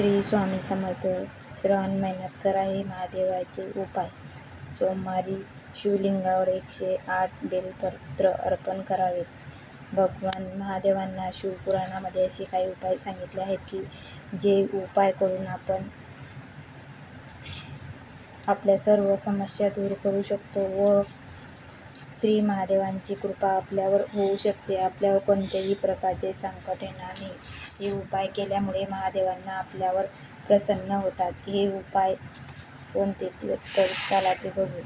श्री स्वामी समर्थ श्रावण महिन्यात करा हे महादेवाचे उपाय. सोमवारी शिवलिंगावर एकशे आठ बेलपत्र अर्पण करावेत. भगवान महादेवांना शिवपुराणामध्ये असे काही उपाय सांगितले आहेत की जे उपाय करून आपण आपल्या सर्व समस्या दूर करू शकतो व श्री महादेवांची कृपा आपल्यावर होऊ शकते. आपल्यावर कोणत्याही प्रकारचे संकट येणार नाही. हे उपाय केल्यामुळे महादेवांना आपल्यावर प्रसन्न होतात. हे उपाय कोणते? ते तर चला ते बघू.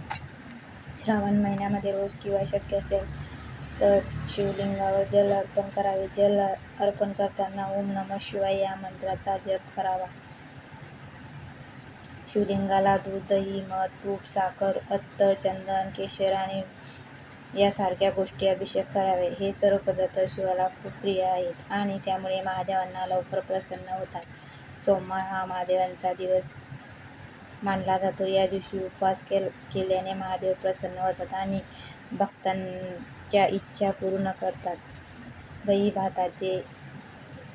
श्रावण महिन्यामध्ये रोज किंवा शक्य असेल तर शिवलिंगावर जल अर्पण करावे. जल अर्पण करताना ओम नमः शिवाय या मंत्राचा जप करावा. शिवलिंगाला दूध दही मध तूप साखर अत्तर चंदन केशर आणि यासारख्या गोष्टी अभिषेक करावे. हे सर्व पदार्थ शिवाला खूप प्रिय आहेत आणि त्यामुळे महादेवांना लवकर प्रसन्न होतात. सोमवार हा महादेवांचा दिवस मानला जातो. या दिवशी उपवास केल केल्याने महादेव प्रसन्न होतात आणि भक्तांच्या इच्छा पूर्ण करतात. दही भाताचे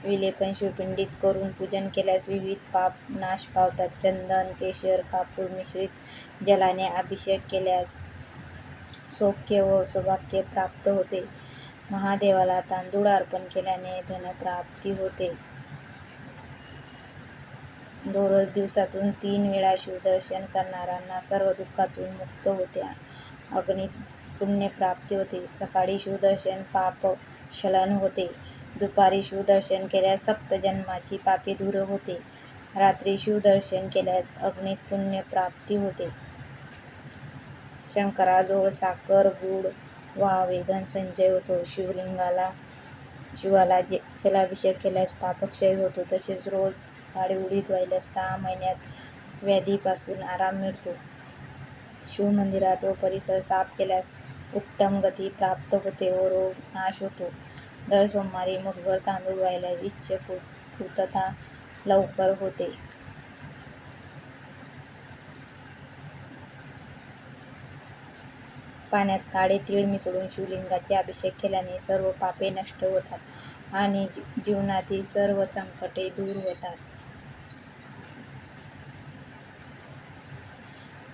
विलेपन शिवपिंडीस करून पूजन केल्यास विविध पाप नाश पावतात. चंदन केशर कापूर मिश्रित जलाने अभिषेक केल्यास सौख्य व सौभाग्य प्राप्त होते. महादेवाला तांदूळ अर्पण केल्याने धनप्राप्ती होते. दररोज दिवसातून तीन वेळा शिवदर्शन करणाऱ्यांना सर्व दुःखातून मुक्त होते अगणित पुण्यप्राप्ती होते. सकाळी शिवदर्शन पाप शलन होते. दुपारी शिवदर्शन केल्यास सप्तजन्माची पापे दूर होते. रात्री शिवदर्शन केल्यास अग्नित पुण्यप्राप्ती होते. शंकराजवळ साखर गूळ वा वेदन संचय होतो. शिवलिंगाला शिवाला जे जलाभिषेक केल्यास पापक्षय होतो तसेच रोज काळी उडीद वाहिल्यास सहा महिन्यात व्याधीपासून आराम मिळतो. शिवमंदिरात व परिसर साफ केल्यास उत्तम गती प्राप्त होते व रोग नाश होतो. दर सोमवारी मुठभर तांदूळ वाहिल्यास इच्छ पूर्तता लवकर होते. पाण्यात काळे तीळ मिसळून शिवलिंगाचे अभिषेक केल्याने सर्व पापे नष्ट होतात आणि जीवनातील सर्व संकटे दूर होतात.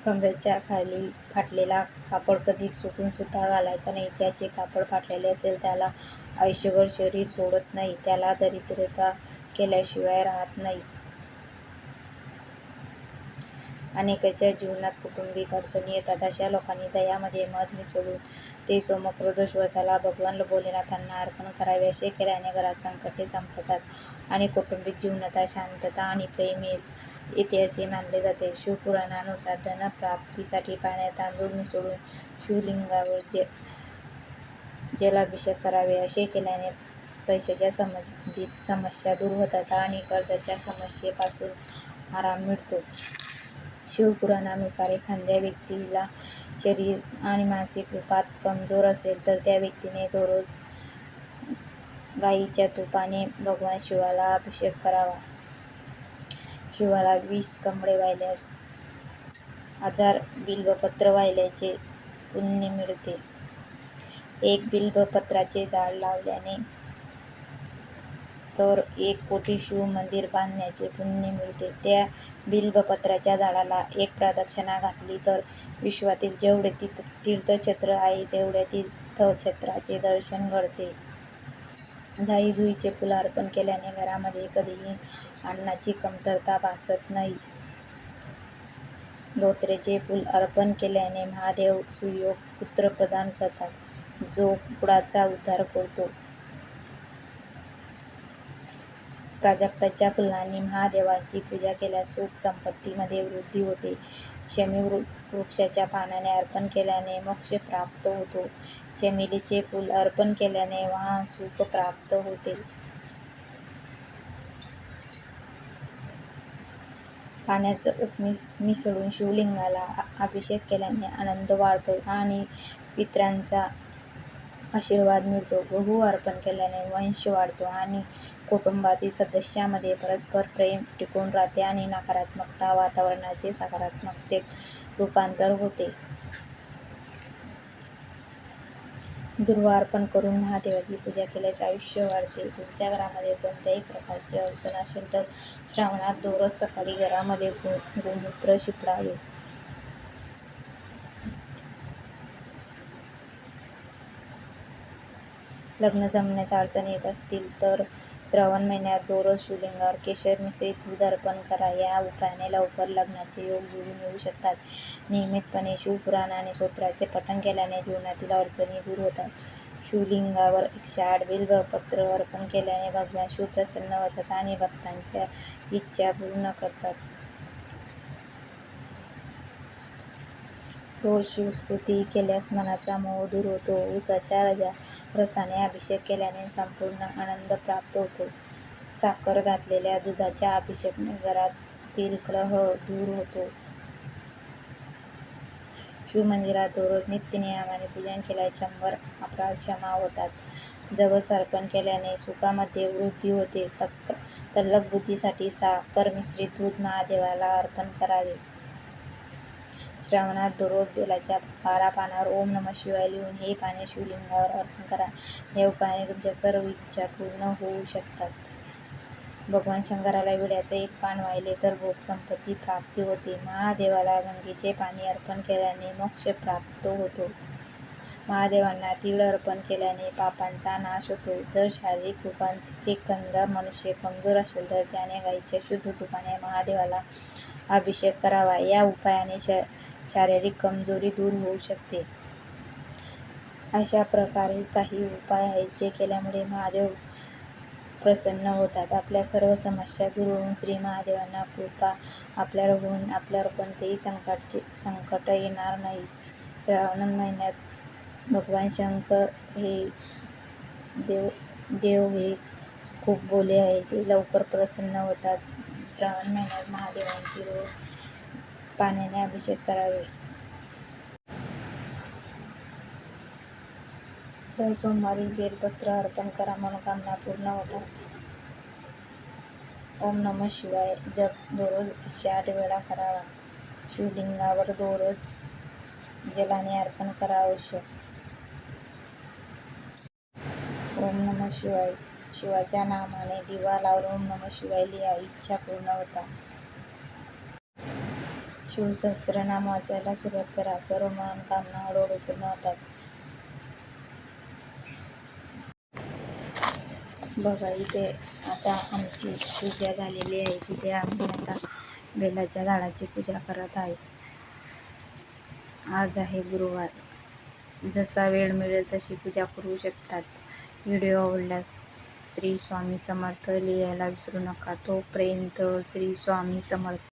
कमरेच्या खाली फाटलेला कापड कधी चुकून सुद्धा घालायचा नाही. ज्याचे कापड फाटलेले असेल त्याला आयुष्यभर शरीर सोडत नाही. त्याला दरिद्रता केल्याशिवाय राहत नाही. अनेकांच्या जीवनात कौटुंबिक अडचणी येतात. अशा लोकांनी दह्यामध्ये मध मिसळून ते सोमप्रदोष व्रताला भगवान भोलेनाथांना अर्पण करावे असे केल्याने घरात संकटे संपतात आणि कौटुंबिक जीवनात शांतता आणि प्रेम येते असे मानले जाते. शिवपुराणानुसार धनप्राप्तीसाठी पाण्यात तांदूळ मिसळून शिवलिंगावर जे जलाभिषेक करावे असे केल्याने पैशाच्या संबंधित समस्या दूर होतात आणि कर्जाच्या समस्येपासून आराम मिळतो. शिवपुराणानुसार एखाद्या व्यक्तीला शरीर आणि मानसिक रूपात कमजोर असेल तर त्या व्यक्तीने दररोज गाईच्या तुपाने भगवान शिवाला अभिषेक करावा. शिवाला वीस कमळे वाहिल्यास हजार बिल्वपत्र वाहिल्याचे पुण्य मिळते. एक बिल्वपत्राचे झाड लावल्याने तर एक कोटी शिव मंदिर बांधण्याचे पुण्य मिळते. त्या बिल्वपत्राच्या झाडाला एक प्रदक्षिणा घातली तर विश्वातील जेवढे तीर्थ तीर्थक्षेत्र आहे तेवढ्या तीर्थक्षेत्राचे दर्शन घडते. जाई जुईचे अर्पण केल्याने घरामध्ये कधीही अन्नाची कमतरता भासत नाही. धोत्रेचे फूल अर्पण केल्याने महादेव सुयोग पुत्र प्रदान करतात. जो कुळाचा उद्धार करतो. प्राजक्ताच्या फुलांनी महादेवांची पूजा केल्यास सुख संपत्तीमध्ये वृद्धी होते. शमी वृक्षाच्या पानाने अर्पण केल्याने मोक्ष प्राप्त होतो. चमेलीचे फूल अर्पण केल्याने वाहन सुख प्राप्त होते. पाण्यात मिसळून शिवलिंगाला अभिषेक केल्याने आनंद वाढतो आणि पित्रांचा आशीर्वाद मिळतो. गहू अर्पण केल्याने वंश वाढतो आणि कुटुंबातील सदस्यांमध्ये परस्पर प्रेम टिकून राहते आणि नकारात्मकता वातावरणाचे सकारात्मकतेत रूपांतर होते. दुर्वार्पण करून महादेवाची पूजा केल्यास आयुष्य वाढते. तुमच्या घरामध्ये कोणत्याही प्रकारची अडचण असेल तर श्रावणात दररोज सकाळी घरामध्ये गो गोमूत्र शिपडावे. लग्न जमण्याचा अडचण येत असतील तर श्रावण महिन्यात दररोज शिवलिंगावर केशर मिश्रित दूध अर्पण करा. या उपायाने लवकर लग्नाचे योग जुळून येऊ शकतात. नियमितपणे शिवपुराण आणि स्तोत्राचे पठण केल्याने जीवनातील अडचणी दूर होतात. शिवलिंगावर एकशे आठ बिल्वपत्र अर्पण केल्याने भगवान शिव प्रसन्न होतात आणि भक्तांच्या इच्छा पूर्ण करतात. रोज शिवस्तुती केल्यास मनाचा मोह दूर होतो. ऊसाच्या रजा रसाने अभिषेक केल्याने संपूर्ण आनंद प्राप्त होतो. साखर घातलेल्या दुधाच्या अभिषेक घरातील कलह दूर होतो. शिवमंदिरात दररोज नित्यनियमाने पूजन केल्यास शंभर अपराध क्षमा होतात. जवस अर्पण केल्याने सुखामध्ये वृद्धी होते. तक तल्लक बुद्धीसाठी साखर मिश्रित दूध महादेवाला अर्पण करावे. श्रावणात दररोज बेलाच्या बारा पानावर ओम नम शिवाय लिहून हे पाने शिवलिंगावर अर्पण करा. या उपायाने तुमच्या सर्व इच्छा पूर्ण होऊ शकतात. भगवान शंकराला विड्याचे एक पान वाहिले तर भोग संपत्ती प्राप्ती होते. महादेवाला गंगेचे पाणी अर्पण केल्याने मोक्ष प्राप्त होतो. महादेवांना तीळ अर्पण केल्याने पापांचा नाश होतो. जर शारीरिक रूपांत एकंदर मनुष्य कमजोर असेल तर त्याने गाईच्या शुद्ध तुपाने महादेवाला अभिषेक करावा. या उपायाने श शारीरिक कमजोरी दूर होऊ शकते. अशा प्रकारे काही उपाय आहेत जे केल्यामुळे महादेव प्रसन्न होतात. आपल्या सर्व समस्या दूर होऊन श्री महादेवांना कृपा आपल्यावर होऊन आपल्यावर कोणतेही संकटचे संकट येणार नाही. श्रावण महिन्यात भगवान शंकर हे देव देव हे खूप बोले आहे ते लवकर प्रसन्न होतात. श्रावण महिन्यात महादेवांची रोज पाण्याने अभिषेक करावे. दर सोमवारी बेलपत्र अर्पण करा मनोकामना पूर्ण होतात. ओम नम शिवाय जप दररोज एकशे आठ वेळा करावा. शिवलिंगावर दररोज जलाने अर्पण करा आवश्यक. ओम नम शिवाय शिवाच्या नामाने दिवा लावून ओम नम शिवाय लिहा इच्छा पूर्ण होता. शिवसहस्रनाम वाचायला सुरुवात करा. सर्व मनोकामना हळूहळू पूर्ण होतात. बघा इथे आता आमची पूजा झालेली आहे. तिथे आम्ही आता बेलाच्या झाडाची पूजा करत आहे. आज आहे गुरुवार. जसा वेळ मिळेल तशी पूजा करू शकतात. व्हिडिओ आवडल्यास श्री स्वामी समर्थ लिहायला विसरू नका. तोपर्यंत श्री स्वामी समर्थ